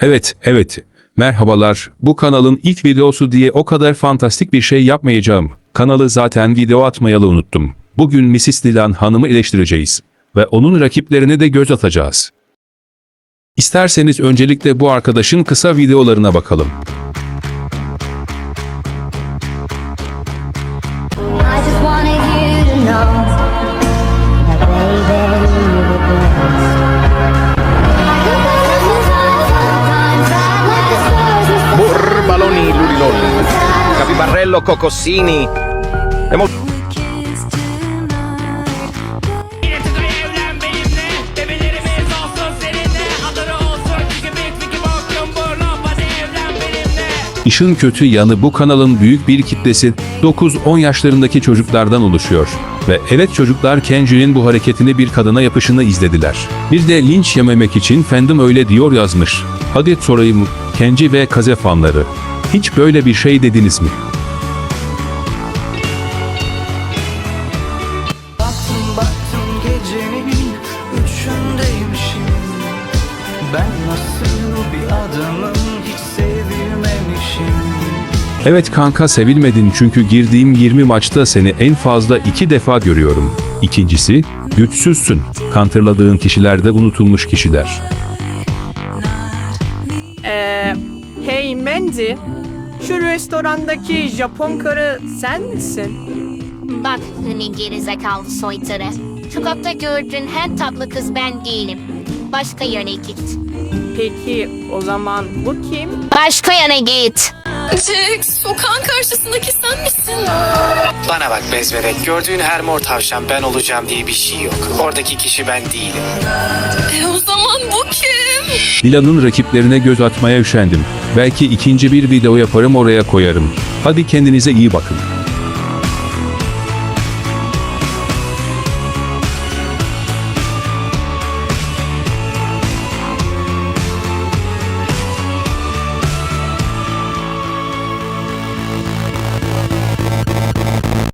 Evet, evet. Merhabalar. Bu kanalın ilk videosu diye o kadar fantastik bir şey yapmayacağım. Kanalı zaten video atmayalı unuttum. Bugün Mrs. Dilan Hanım'ı eleştireceğiz. Ve onun rakiplerine de göz atacağız. İsterseniz öncelikle bu arkadaşın kısa videolarına bakalım. Burnu Hadi evlen benimle İşin kötü yanı bu kanalın büyük bir kitlesi 9-10 yaşlarındaki çocuklardan oluşuyor. Ve evet çocuklar Kenji'nin bu hareketini bir kadına yapışını izlediler. Bir de linç yememek için fandom öyle diyor yazmış. Hadi sorayım Kenji ve Kaze fanları. Hiç böyle bir şey dediniz mi? Evet kanka sevilmedin çünkü girdiğim 20 maçta seni en fazla 2 defa görüyorum. İkincisi, güçsüzsün. Kantırladığın kişiler de unutulmuş kişiler. Ee, hey Mandy, şu restorandaki Japon karı sen misin? Bak hıni gerizekalı soytarı. Sokakta gördüğün en tatlı kız ben değilim. Başka yöne git. Peki o zaman bu kim? Başka yöne git. Jack, sokağın karşısındaki sen misin? Bana bak bezberek, gördüğün her mor tavşan ben olacağım diye bir şey yok. Oradaki kişi ben değilim. E o zaman bu kim? Dilan'ın rakiplerine göz atmaya üşendim. Belki ikinci bir video yaparım oraya koyarım. Hadi kendinize iyi bakın.